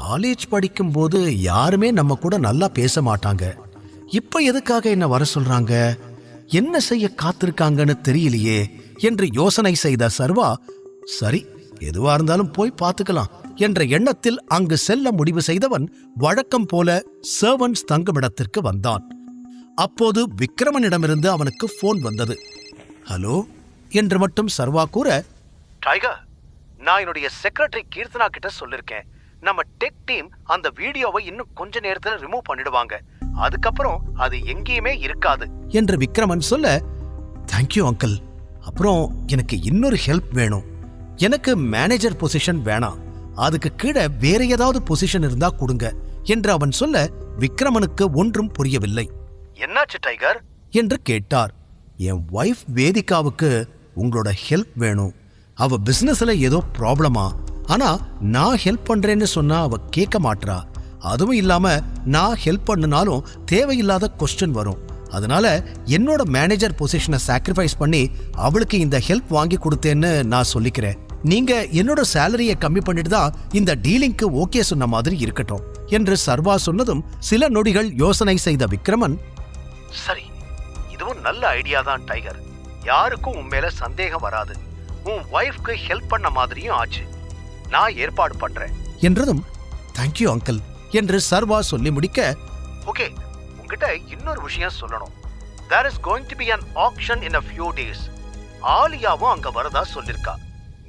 College படிக்கும்போது யாருமே நம்ம கூட நல்லா பேச மாட்டாங்க. இப்ப எதுக்காக என்ன வர சொல்றாங்க? என்ன செய்ய காத்திருக்காங்கன்னு தெரியலையே என்று யோசனை செய்த சர்வா சரி எதுவா இருந்தாலும் போய் பார்த்துக்கலாம் என்ற எண்ணத்தில் அங்கு செல்ல முடிவு செய்தவன் வழக்கம் போல சர்வன்ஸ் தங்குமிடத்திற்கு வந்தான். அப்போது விக்ரமனிடமிருந்து அவனுக்கு போன் வந்தது. ஹலோ? என்று மட்டும் சர்வா கூற டைகர் நான் என்னுடைய செக்ரட்டரி கீர்த்தனா கிட்ட சொல்லிருக்கேன். நம்ம டெக் டீம் அந்த வீடியோவை இன்னும் கொஞ்ச நேரத்துல ரிமூவ் பண்ணிடுவாங்க. அதுக்கப்புறம் அது எங்கேயுமே இருக்காது. என்று விக்ரமன் சொல்ல தேங்க்யூ அங்கிள் அப்புறம் எனக்கு இன்னொரு ஹெல்ப் வேணும். எனக்கு மேனேஜர் பொசிஷன் வேணாம். அதுக்கு கீழே வேற ஏதாவது பொசிஷன் இருந்தா கொடுங்க. என்று அவன் சொல்ல விக்ரமனுக்கு ஒன்றும் புரியவில்லை. என்னாச்சு டைகர் என்று கேட்டார். என் ஒய்ஃப் வேதிகாவுக்கு உங்களோட ஹெல்ப் வேணும். அவ பிசினஸ்ல ஏதோ ப்ராப்ளமா ஆனா நான் ஹெல்ப் பண்றேன்னு சொன்னா அவ கேட்க மாட்றா. அதுவும் இல்லாம நான் ஹெல்ப் பண்ணினாலும் தேவையில்லாத கொஸ்டின் வரும். அதனால என்னோட மேனேஜர் பொசிஷனை சாக்ரிஃபைஸ் பண்ணி அவளுக்கு இந்த ஹெல்ப் வாங்கி கொடுத்தேன்னு நான் சொல்லிக்கிறேன். நீங்க என்னோட சேலரியை கம்மி பண்ணிட்டு தான் இந்த டீலிங்க்கு ஓகே சொன்ன மாதிரி இருக்கட்டும். என்று சர்வா சொன்னதும் சில நொடிகள் யோசனை செய்த விக்ரமன் சரி இதுவும் நல்ல ஐடியா தான் டைகர் யாருக்கும் உன் மேல சந்தேகம் வராது. உன் ஒய்ஃப்க்கு ஹெல்ப் பண்ண மாதிரியும் ஆச்சு. நான் ஏற்பாடு பண்றேன். என்றதும் தேங்க்யூ அங்கிள் என்று சர்வா சொல்லி முடிக்க ஓகே உங்ககிட்ட இன்னொரு விஷயம் சொல்லணும். There is going to be an auction in a few days. ஆலியாவும் அங்க வரதா சொல்லிருக்கா.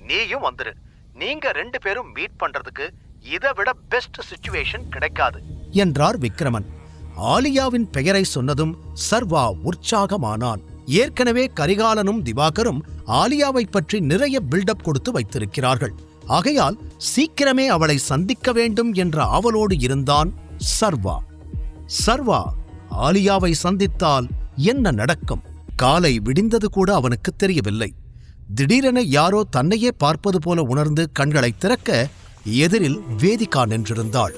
நீயும் வந்துரு. நீங்க ரெண்டு பேரும் மீட் பண்றதுக்கு இதை விட பெஸ்ட் சுச்சுவேஷன் கிடைக்காது. என்றார் விக்ரமன். ஆலியாவின் பெயரை சொன்னதும் சர்வா உற்சாகமானான். ஏற்கனவே கரிகாலனும் திவாகரும் ஆலியாவை பற்றி நிறைய பில்டப் கொடுத்து வைத்திருக்கிறார்கள். ஆகையால் சீக்கிரமே அவளை சந்திக்க வேண்டும் என்ற ஆவலோடு இருந்தான் சர்வா. சர்வா ஆலியாவை சந்தித்தால் என்ன நடக்கும்? காலை விடிந்தது கூட அவனுக்கு தெரியவில்லை. திடீரென யாரோ தன்னையே பார்ப்பது போல உணர்ந்து கண்களை திறக்க எதிரில் வேதிகா நின்றிருந்தாள்.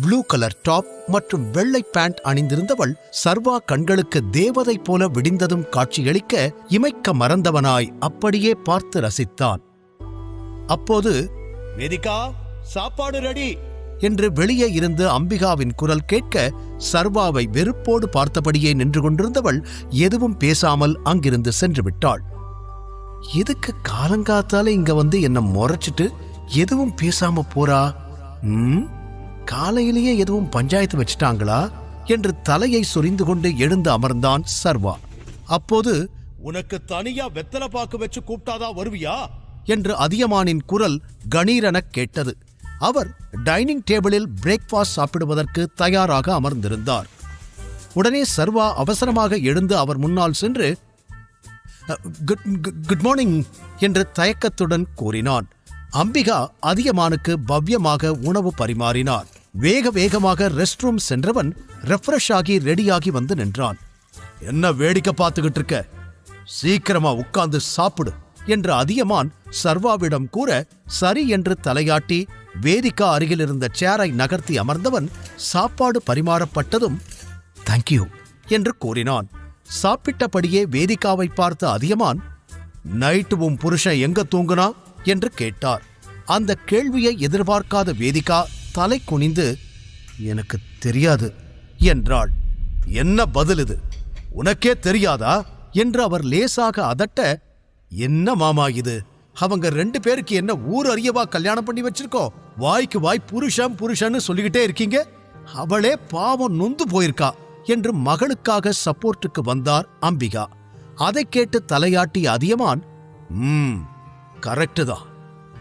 ப்ளூ கலர் டாப் மற்றும் வெள்ளை பேண்ட் அணிந்திருந்தவள் சர்வா கண்களுக்கு தேவதை போல விடிந்ததும் காட்சியளிக்க இமைக்க மறந்தவனாய் அப்படியே பார்த்து ரசித்தான். அப்போது வேதிகா சாப்பாடு ரெடி. என்று வெளியே இருந்து அம்பிகாவின் குரல் கேட்க சர்வாவை வெறுப்போடு பார்த்தபடியே நின்று கொண்டிருந்தவள் எதுவும் பேசாமல் அங்கிருந்து சென்று விட்டாள். எதுக்கு காலங்காத்தால இங்க வந்து என்ன முறைச்சிட்டு எதுவும் பேசாம போறா? ம்? காலையிலேயே எதுவும் பஞ்சாயத்து வச்சிட்டாங்களா? என்று தலையை சொரிந்து கொண்டு எழுந்து அமர்ந்தான் சர்வா. அப்போது உனக்கு தனியா வெத்தலை பாக்கு வச்சு கூப்பிட்டாதான் வருவியா? என்று அதியமானின் குரல் கணீரெனக் கேட்டது. அவர் டைனிங் டேபிளில் பிரேக்ஃபாஸ்ட் சாப்பிடுவதற்கு தயாராக அமர்ந்திருந்தார். உடனே சர்வா அவசரமாக எழுந்து அவர் முன்னால் சென்று குட் குட் மார்னிங் என்று தயக்கத்துடன் கூறினான். அம்பிகா அதியமானுக்கு பவ்யமாக உணவு பரிமாறினார். வேக வேகமாக ரெஸ்ட் ரூம் சென்றவன் ரெஃப்ரெஷ் ஆகி ரெடியாகி வந்து நின்றான். என்ன வேடிக்கை பார்த்துக்கிட்டு இருக்க? சீக்கிரமா உட்கார்ந்து சாப்பிடு. என்று அதியமான் சர்வாவிடம் கூற சரி என்று தலையாட்டி வேதிக்கா அருகில் இருந்த சேரை நகர்த்தி அமர்ந்தவன் சாப்பாடு பரிமாறப்பட்டதும் தேங்க்யூ என்று கூறினான். சாப்பிட்டபடியே வேதிக்காவை பார்த்த அதியமான் நைட்டு உன் புருஷன் எங்க தூங்குனா? என்று கேட்டார். அந்த கேள்வியை எதிர்பார்க்காத வேதிகா தலை குனிந்து எனக்கு தெரியாது என்றாள். என்ன பதில் இது? உனக்கே தெரியாதா? என்று அவர் லேசாக அதட்ட என்ன மாமா இது? அவங்க ரெண்டு பேருக்கு என்ன ஊர் அறியவா கல்யாணம் பண்ணி வச்சிருக்கோம்? வாய்க்கு வாய் புருஷன் புருஷன்னு சொல்லிக்கிட்டே இருக்கீங்க? அவளே பாவம் நொந்து போயிருக்கா என்று மகளுக்காக சப்போர்ட்டுக்கு வந்தார் அம்பிகா. அதை கேட்டு தலையாட்டி அதியமான் ம் கரெக்டு தான்.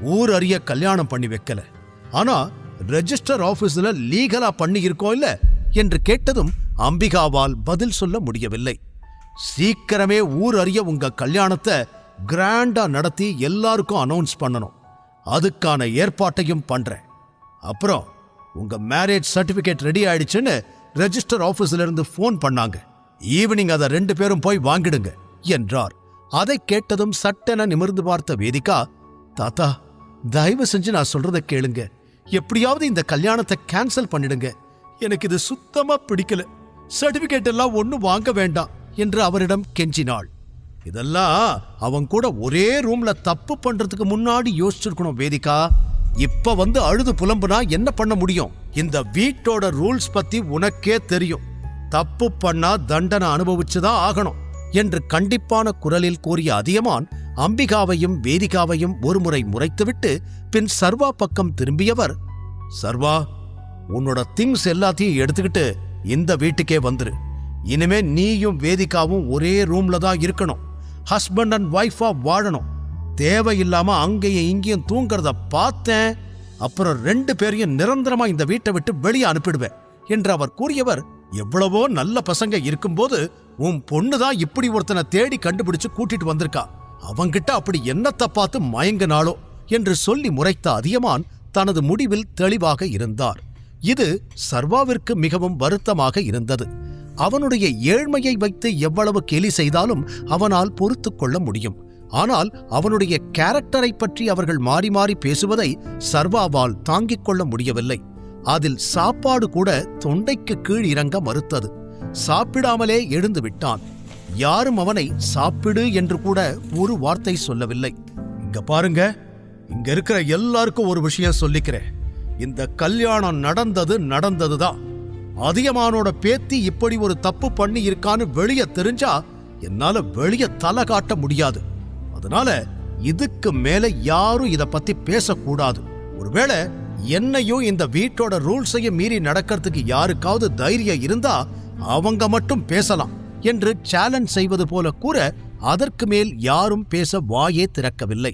ஊர் அறிய கல்யாணம் பண்ணி வைக்கல. ஆனா ரெஜிஸ்டர் ஆபீஸ்ல லீகலா பண்ணி இருக்கோம் இல்ல? என்று கேட்டதும் அம்பிகாவால் பதில் சொல்ல முடியவில்லை. சீக்கிரமே ஊர் அறிய உங்க கல்யாணத்தை கிராண்டா நடத்தி எல்லாருக்கும் அனௌன்ஸ் பண்ணணும். அதுக்கான ஏற்பாட்டையும் பண்றேன். அப்புறம் உங்க மேரேஜ் சர்டிபிகேட் ரெடி ஆயிடுச்சுன்னு ரெஜிஸ்டர் ஆபீஸ்ல இருந்து ஃபோன் பண்ணாங்க. ஈவினிங் அதை ரெண்டு பேரும் போய் வாங்கிடுங்க என்றார். அதை கேட்டதும் சட்டென நிமிர்ந்து பார்த்த வேதிகா தாத்தா தயவு செஞ்சு நான் சொல்றதை கேளுங்க. எப்படியாவது இந்த கல்யாணத்தை கேன்சல் பண்ணிடுங்க. எனக்கு இது சுத்தமா பிடிக்கல. சர்டிபிகேட் எல்லாம் ஒன்றும் வாங்க வேண்டாம் என்று அவரிடம் கெஞ்சினாள். இதெல்லாம் அவன் கூட ஒரே ரூம்ல தப்பு பண்றதுக்கு முன்னாடி யோசிச்சிருக்கணும் வேதிகா. இப்ப வந்து அழுது புலம்புனா என்ன பண்ண முடியும்? இந்த வீட்டோட ரூல்ஸ் பத்தி உனக்கே தெரியும். தப்பு பண்ணா தண்டனை அனுபவிச்சுதான் ஆகணும் என்று கண்டிப்பான குரலில் கூறிய அதியமான் அம்பிகாவையும் வேதிகாவையும் ஒருமுறை முறைத்துவிட்டு பின் சர்வா பக்கம் திரும்பியவர் சர்வா உன்னோட திங்ஸ் எல்லாத்தையும் எடுத்துக்கிட்டு இந்த வீட்டுக்கே வந்துரு. இனிமே நீயும் வேதிகாவும் ஒரே ரூம்ல தான் இருக்கணும். ஹஸ்பண்ட் அண்ட் ஒய்ஃபாக வாழணும். தேவையில்லாம அங்கேயும் இங்கேயும் தூங்குறத பார்த்தேன். அப்புறம் ரெண்டு பேரையும் நிரந்தரமா இந்த வீட்டை விட்டு வெளியே அனுப்பிடுவேன் என்று அவர் கூறியவர் எவ்வளவோ நல்ல பசங்க இருக்கும்போது உன் பொண்ணு தான் இப்படி ஒருத்தனை தேடி கண்டுபிடிச்சு கூட்டிட்டு வந்திருக்கா. அவங்கிட்ட அப்படி என்னத்தை பார்த்து மயங்கினாளோ? என்று சொல்லி முறைத்த அதியமான் தனது முடிவில் தெளிவாக இருந்தார். இது சர்வாவிற்கு மிகவும் வருத்தமாக இருந்தது. அவனுடைய ஏழ்மையை வைத்து எவ்வளவு கேலி செய்தாலும் அவனால் பொறுத்து கொள்ள முடியும். ஆனால் அவனுடைய கேரக்டரை பற்றி அவர்கள் மாறி மாறி பேசுவதை சர்வாவால் தாங்கிக் கொள்ள முடியவில்லை. அதில் சாப்பாடு கூட தொண்டைக்கு கீழ் இறங்க மறுத்தது. சாப்பிடாமலே எழுந்து விட்டான். யாரும் அவனை சாப்பிடு என்று கூட ஒரு வார்த்தை சொல்லவில்லை. இங்க பாருங்க இங்க இருக்கிற எல்லாருக்கும் ஒரு விஷயம் சொல்லிக்கிறேன். இந்த கல்யாணம் நடந்தது நடந்ததுதான். அதியமானோட பேத்தி இப்படி ஒரு தப்பு பண்ணி இருக்கான்னு வெளிய தெரிஞ்சா என்னால வெளிய தலை காட்ட முடியாது. அதனால இதுக்கு மேல யாரும் இத பத்தி பேசக்கூடாது. ஒருவேளை என்னையும் இந்த வீட்டோட ரூல்ஸையும் மீறி நடக்கிறதுக்கு யாருக்காவது தைரியம் இருந்தா அவங்க மட்டும் பேசலாம் என்று சேலஞ்ச் செய்வது போல கூற அதற்கு மேல் யாரும் பேச வாயே திறக்கவில்லை.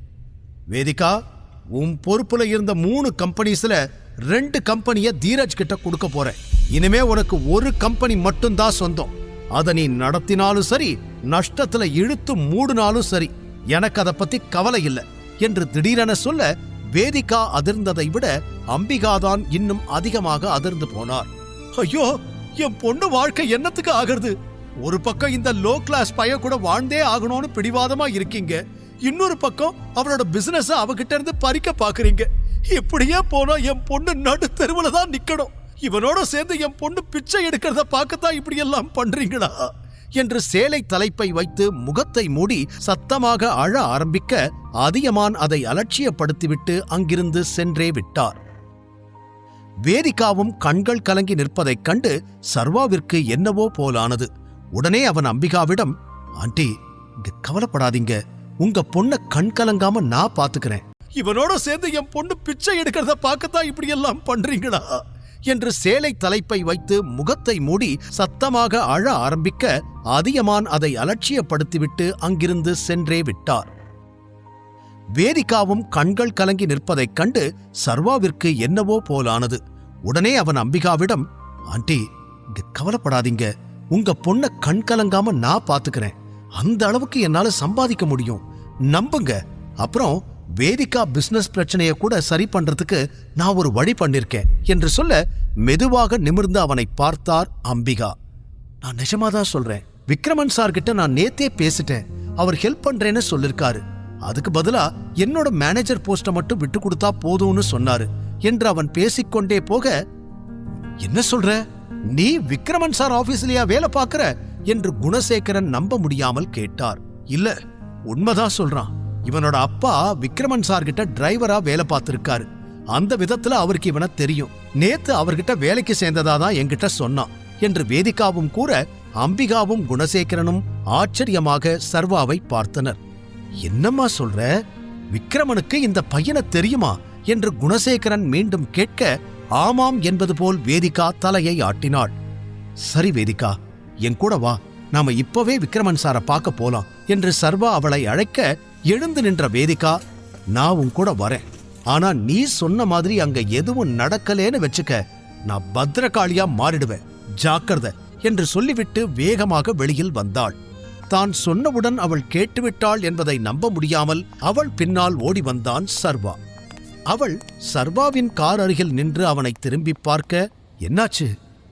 வேதிகா உன் பொறுப்புல இருந்த மூணு கம்பெனிஸ்ல ரெண்டு கம்பெனிய தீரஜ் கிட்ட கொடுக்க போறேன். இனிமே உனக்கு ஒரு கம்பெனி மட்டும்தான் சொந்தம். அதை நீ நடத்தினாலும் சரி நஷ்டத்துல இழுத்து மூடினாலும் சரி எனக்கு அதை பத்தி கவலை இல்லை என்று திடீரென சொல்ல வேதிகா அதிர்ந்ததை விட அம்பிகாதான் இன்னும் அதிகமாக அதிர்ந்து போனார். ஐயோ என் பொண்ணு வாழ்க்கை என்னத்துக்கு ஆகிறது? ஒரு பக்கம் இந்த லோ கிளாஸ் பையன் கூட வாழ்ந்தே ஆகணும்னு பிடிவாதமா இருக்கீங்க. இன்னொரு பக்கம் அவளோட பிசினஸ் அவகிட்ட இருந்து பறிக்க பாக்குறீங்க. இப்படியே போனா என் பொண்ணு நடு தெருவுல தான் நிக்கணும். இவனோட சேர்ந்து என் பொண்ணு பிச்சை எடுக்கிறத பார்க்கத்தான் இப்படி எல்லாம் பண்றீங்களா? என்று சேலை தலைப்பை வைத்து முகத்தை மூடி சத்தமாக அழ ஆரம்பிக்க அதியமான் அதை அலட்சியப்படுத்திவிட்டு அங்கிருந்து சென்றே விட்டார். வேதிகாவும் கண்கள் கலங்கி நிற்பதைக் கண்டு சர்வாவிற்கு என்னவோ போலானது. உடனே அவன் அம்பிகாவிடம் ஆண்டி இங்க கவலைப்படாதீங்க. உங்க பொண்ண கண் கலங்காம நான் பாத்துக்கிறேன். இவனோட சேர்ந்து என் பொண்ணு பிச்சை எடுக்கிறத பார்க்கத்தான் இப்படி எல்லாம் பண்றீங்களா? என்று சேலை தலைப்பை வைத்து முகத்தை மூடி சத்தமாக அழ ஆரம்பிக்க அதியமான் அதை அலட்சியப்படுத்திவிட்டு அங்கிருந்து சென்றே விட்டார். வேதிகாவும் கண்கள் கலங்கி நிற்பதைக் கண்டு சர்வாவிற்கு என்னவோ போலானது. உடனே அவன் அம்பிகாவிடம் ஆண்டி இங்க கவலைப்படாதீங்க. உங்க பொண்ண கண் கலங்காம நான் பாத்துக்கிறேன் அந்த அளவுக்கு என்னால சம்பாதிக்க முடியும். நம்புங்க. அப்புறம் வேதிகா பிசினஸ் பிரச்சனைய கூட சரி பண்றதுக்கு நான் ஒரு வழி பண்ணிருக்கேன் என்று சொல்ல மெதுவாக நிமிர்ந்து அவனை பார்த்தார் அம்பிகா. நான் நிஜமா தான் சொல்றேன். விக்ரமன் சார் கிட்ட நான் நேத்தே பேசிட்டேன். அவர் ஹெல்ப் பண்றேன்னு சொல்லிருக்காரு. அதுக்கு பதிலா என்னோட மேனேஜர் போஸ்ட மட்டும் விட்டு கொடுத்தா போதும்னு சொன்னாரு என்று அவன் பேசிக்கொண்டே போக என்ன சொல்ற? நீ விக்ரமன் சார் ஆபீஸ்லயா வேலை பார்க்கற? என்று குணசேகரன் நம்ப முடியாமல் கேட்டார். இல்ல உண்மைதான் சொல்றான். இவனோட அப்பா விக்ரமன் சார் கிட்ட டிரைவரா வேலை பார்த்திருக்காரு. அந்த விதத்துல அவருக்கு இவனை தெரியும். நேத்து அவர்கிட்ட வேலைக்கு சேர்ந்ததா தான் என்கிட்ட சொன்னான். என்று வேதிகாவும் கூற அம்பிகாவும் குணசேகரனும் ஆச்சரியமாக சர்வாவை பார்த்தனர். என்னம்மா சொல்ற? விக்ரமனுக்கு இந்த பையனை தெரியுமா? என்று குணசேகரன் மீண்டும் கேட்க ஆமாம் என்பது போல் வேதிகா தலையை ஆட்டினாள். சரி வேதிகா என் கூட வா. நாம இப்பவே விக்ரமன் சார பார்க்க போலாம். என்று சர்வா அவளை அழைக்க எழுந்து நின்ற வேதிகா நான் உன் கூட வரேன். ஆனா நீ சொன்ன மாதிரி அங்க எதுவும் நடக்கலேன்னு வச்சுக்க நான் பத்திரகாளியா மாறிடுவேன். ஜாக்கிரத என்று சொல்லிவிட்டு வேகமாக வெளியில் வந்தாள். தான் சொன்னவுடன் அவள் கேட்டுவிட்டாள் என்பதை நம்ப முடியாமல் அவள் பின்னால் ஓடி வந்தான் சர்வா. அவள் சர்வாவின் கார் அருகில் நின்று அவனை திரும்பி பார்க்க என்னாச்சு?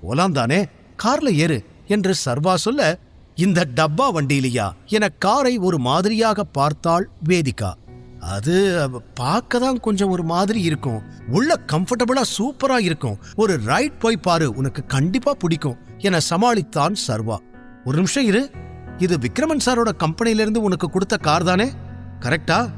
ஓலாந்தானே? கார்ல ஏறு என்று சர்வா சொல்ல இந்த டப்பா வண்டியிலையா? என காரை ஒரு மாதிரியாக பார்த்தாள் வேதிகா. அது பார்க்க தான் கொஞ்சம் ஒரு மாதிரி இருக்கும். உள்ள கம்ஃபர்டபுளா சூப்பரா இருக்கும். ஒரு ரைட் போய் பாரு உனக்கு கண்டிப்பா பிடிக்கும் என சமாளித்தான் சர்வா. ஒரு நிமிஷம் இரு. இது விக்ரமன் சாரோட கம்பெனியிலிருந்து உனக்கு கொடுத்த கார் தானே? கரெக்டா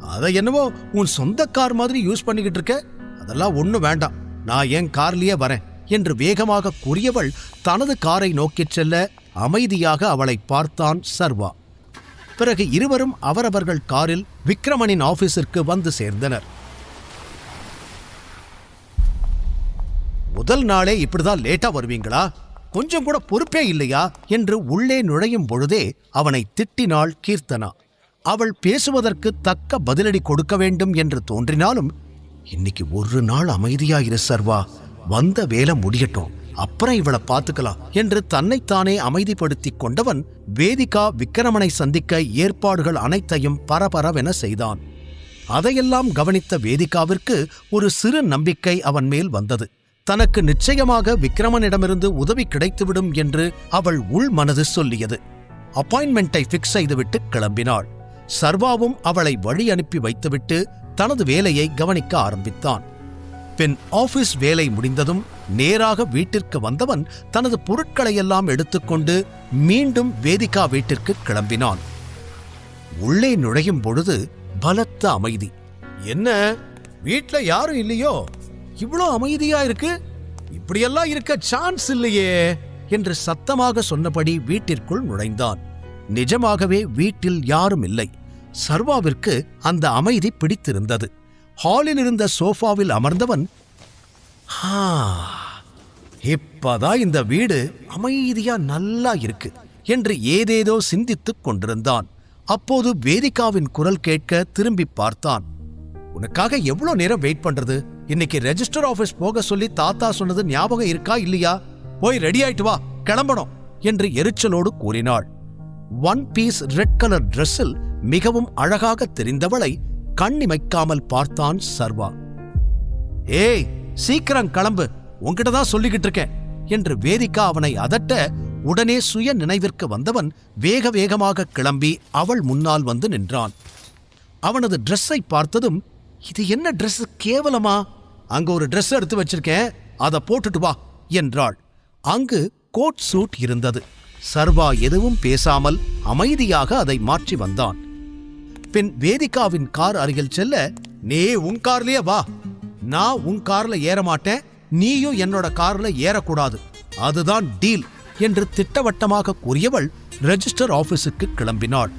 அதை என்னவோ உன் சொந்த கார் மாதிரி யூஸ் பண்ணிக்கிட்டு இருக்க? அதெல்லாம் ஒன்றும் வேண்டாம். நான் என் கார்லயே வரேன் என்று வேகமாக கூறியவள் தனது காரை நோக்கிச் செல்ல அமைதியாக அவளை பார்த்தான் சர்வா. பிறகு இருவரும் அவரவர்கள் காரில் விக்ரமனின் ஆபீஸிற்கு வந்து சேர்ந்தனர். முதல் நாளே இப்படிதான் லேட்டா வருவீங்களா? கொஞ்சம் கூட பொறுப்பே இல்லையா? என்று உள்ளே நுழையும் பொழுதே அவனை திட்டினாள் கீர்த்தனா. அவள் பேசுவதற்கு தக்க பதிலடி கொடுக்க வேண்டும் என்று தோன்றினாலும் இன்னைக்கு ஒரு நாள் அமைதியாயிரு சர்வா. வந்த வேலை முடியட்டும். அப்புறம் இவளை பார்த்துக்கலாம் என்று தன்னைத்தானே அமைதிப்படுத்திக் கொண்டவன் வேதிகா விக்கிரமனை சந்திக்க ஏற்பாடுகள் அனைத்தையும் பரபரவென செய்தான். அதையெல்லாம் கவனித்த வேதிகாவிற்கு ஒரு சிறு நம்பிக்கை அவன் மேல் வந்தது. தனக்கு நிச்சயமாக விக்ரமனிடமிருந்து உதவி கிடைத்துவிடும் என்று அவள் உள் மனது சொல்லியது. அப்பாயின்மெண்ட்டை ஃபிக்ஸ் செய்துவிட்டு கிளம்பினாள். சர்வாவும் அவளை வழி அனுப்பி வைத்துவிட்டு தனது வேலையை கவனிக்க ஆரம்பித்தான். பின் ஆபீஸ் வேலை முடிந்ததும் நேராக வீட்டிற்கு வந்தவன் தனது பொருட்களையெல்லாம் எடுத்துக்கொண்டு மீண்டும் வேதிகா வீட்டிற்கு கிளம்பினான். உள்ளே நுழையும் பொழுது பலத்த அமைதி. என்ன? வீட்ல யாரும் இல்லையோ? இவ்வளோ அமைதியா இருக்கு? இப்படியெல்லாம் இருக்க சான்ஸ் இல்லையே என்று சத்தமாக சொன்னபடி வீட்டிற்குள் நுழைந்தான். நிஜமாகவே வீட்டில் யாரும் இல்லை. சர்வாவிற்கு அந்த அமைதி பிடித்திருந்தது. ஹாலில் இருந்த சோஃபாவில் அமர்ந்தவன் "ஹா, இப்பதான் இந்த வீடு அமைதியா நல்லா இருக்கு என்று ஏதேதோ சிந்தித்துக் கொண்டிருந்தான். அப்போது வேதிகாவின் குரல் கேட்க திரும்பி பார்த்தான். உனக்காக எவ்வளவு நேரம் வெயிட் பண்றது? இன்னைக்கு ரெஜிஸ்டர் ஆபீஸ் போக சொல்லி தாத்தா சொன்னது ஞாபகம் இருக்கா இல்லையா? போய் ரெடி ஆயிட்டு வா கிளம்பணும் என்று எரிச்சலோடு கூறினாள். ஒன் பீஸ் ரெட் கலர் டிரெஸ்ஸில் மிகவும் அழகாக தெரிந்தவளை கண்ணிமைக்காமல் பார்த்தான் சர்வா. ஏய் சீக்கிரம் கிளம்பு. உன்கிட்ட தான் சொல்லிக்கிட்டு இருக்கேன் என்று வேதிகா அவனை அதட்ட உடனே சுய நினைவிற்கு வந்தவன் வேக வேகமாக கிளம்பி அவள் முன்னால் வந்து நின்றான். அவனது ட்ரெஸ்ஸை பார்த்ததும் இது என்ன ட்ரெஸ் கேவலமா? அங்க ஒரு ட்ரெஸ் எடுத்து வச்சிருக்கேன். அதை போட்டுட்டு வா என்றாள். அங்கு கோட் சூட் இருந்தது. சர்வா எதுவும் பேசாமல் அமைதியாக அதை மாற்றி வந்தான். பின் வேதிகாவின் கார் அருகில் செல்ல நீ உன் கார்லயே வா. நான் உன் கார்ல ஏற மாட்டேன் நீயும் என்னோட கார்ல ஏறக்கூடாது. அதுதான் டீல் என்று திட்டவட்டமாக கூறியவள் ரெஜிஸ்டர் ஆபீஸுக்கு கிளம்பினாள்.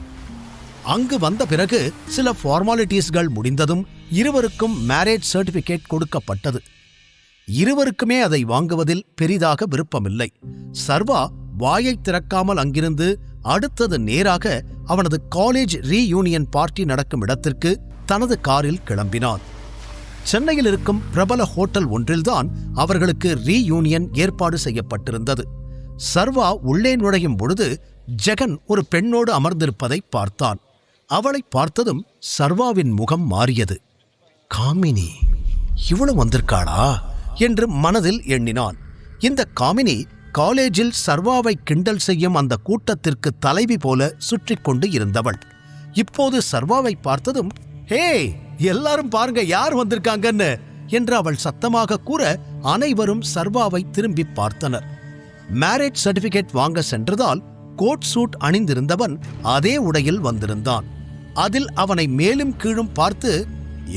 அங்கு வந்த பிறகு சில ஃபார்மாலிட்டிஸ்கள் முடிந்ததும் இருவருக்கும் மேரேஜ் சர்டிபிகேட் கொடுக்கப்பட்டது. இருவருக்குமே அதை வாங்குவதில் பெரிதாக விருப்பமில்லை. சர்வா வாயை திறக்காமல் அங்கிருந்து அடுத்தது நேராக அவனது காலேஜ் ரீயூனியன் பார்ட்டி நடக்கும் இடத்திற்கு தனது காரில் கிளம்பினான். சென்னையில் இருக்கும் பிரபல ஹோட்டல் ஒன்றில்தான் அவர்களுக்கு ரீயூனியன் ஏற்பாடு செய்யப்பட்டிருந்தது. சர்வா உள்ளே நுழையும் பொழுது ஜெகன் ஒரு பெண்ணோடு அமர்ந்திருப்பதை பார்த்தான். அவளை பார்த்ததும் சர்வாவின் முகம் மாறியது. காமினி இவளும் வந்திருக்காளா? என்று மனதில் எண்ணினான். இந்த காமினி காலேஜில் சர்வாவை கிண்டல் செய்யும் அந்த கூட்டத்திற்கு தலைவி போல சுற்றி கொண்டு இருந்தவள். இப்போது சர்வாவை பார்த்ததும் ஹே எல்லாரும் பாருங்க யார் வந்திருக்காங்கன்னு என்று அவள் சத்தமாக கூற அனைவரும் சர்வாவை திரும்பி பார்த்தனர். மேரேஜ் சர்டிபிகேட் வாங்க சென்றதால் கோட் சூட் அணிந்திருந்தவன் அதே உடையில் வந்திருந்தான். அதில் அவனை மேலும் கீழும் பார்த்து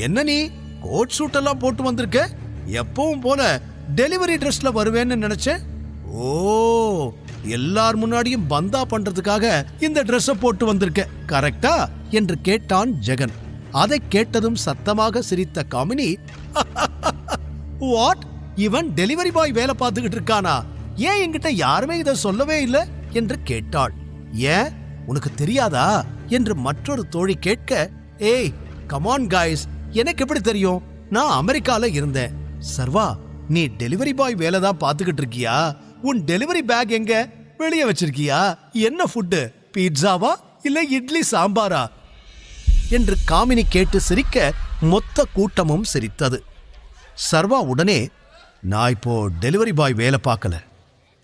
என்ன நீ கோட் சூட் எல்லாம் போட்டு வந்திருக்க? எப்பவும் போல டெலிவரி ட்ரெஸ்ல வருவேன்னு நினைச்சேன். ஓ எல்லார் முன்னாடியும் பந்தா பண்றதுக்காக இந்த ட்ரெஸ்ஸை போட்டு வந்திருக்க கரெக்டா என்று கேட்டான் ஜெகன். அதை கேட்டதும் சத்தமாக சிரித்த காமினி வாட் இவன் டெலிவரி பாய் வேலை பார்த்துக்கிட்டு இருக்கானா? ஏன் என்கிட்ட யாருமே இதை சொல்லவே இல்லை? என்று கேட்டாள். ஏன்? உனக்கு தெரியாதா? என்று மற்றொரு தோழி கேட்க ஏய் கமான் காய்ஸ் எனக்கு எப்படி தெரியும்? நான் அமெரிக்கால இருந்தேன். சர்வா நீ டெலிவரி பாய் வேலை தான் பார்த்துக்கிட்டு இருக்கியா? உன் டெலிவரி பேக் எங்க? வெளியே வச்சிருக்கியா? என்ன ஃபுட்டு பீட்சாவா இல்ல இட்லி சாம்பாரா? என்று காமினி கேட்டு சிரிக்க மொத்த கூட்டமும் சிரித்தது. சர்வா உடனே நான் இப்போ டெலிவரி பாய் வேலை பார்க்கல.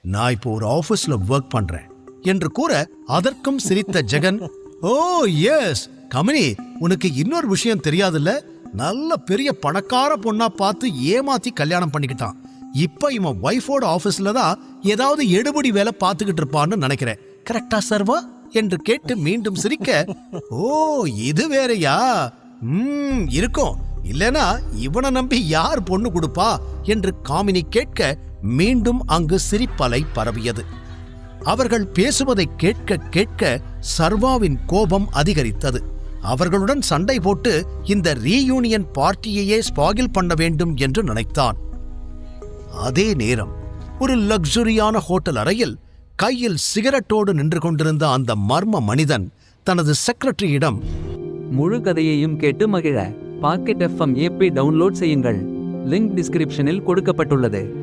நான் இப்போ ஒரு ஆஃபீஸில் ஒர்க் பண்றேன். என்று கூற அதற்கும் சிரித்த ஜெகன் ஓ எஸ் கமினி உனக்கு இன்னொரு விஷயம் தெரியாதுல்ல? நல்ல பெரிய பணக்கார பொண்ணா பார்த்து ஏமாத்தி கல்யாணம் பண்ணிக்கிட்டான். இப்போ இவன் ஒய்ஃபோட ஆஃபீஸில் தான் ஏதாவது எடுபடி வேலை பார்த்துக்கிட்டு இருப்பான்னு நினைக்கிறேன். கரெக்டா சர்வா? என்று கேட்டு மீண்டும் சிரிக்க ஓ இது வேறையா? ம் இருக்கும். இல்லனா இவனை நம்பி யார் பொண்ணு கொடுப்பா? என்று காமினி கேட்க மீண்டும் அங்கு சிரிப்பலை பரவியது. அவர்கள் பேசுவதை கேட்க கேட்க சர்வாவின் கோபம் அதிகரித்தது. அவர்களுடன் சண்டை போட்டு இந்த ரீயூனியன் பார்ட்டியையே ஸ்பாகில் பண்ண வேண்டும் என்று நினைத்தான். அதே நேரம் ஒரு லக்ஸுரியான ஹோட்டல் அறையில் கையில் சிகரெட்டோடு நின்று கொண்டிருந்த அந்த மர்ம மனிதன் தனது செக்ரட்டரியிடம் முழு கதையையும் கேட்டு மகிழ. பாக்கெட் எஃப்எம் ஏபி டவுன்லோட் செய்யுங்கள். லிங்க் டிஸ்கிரிப்ஷனில் கொடுக்கப்பட்டுள்ளது.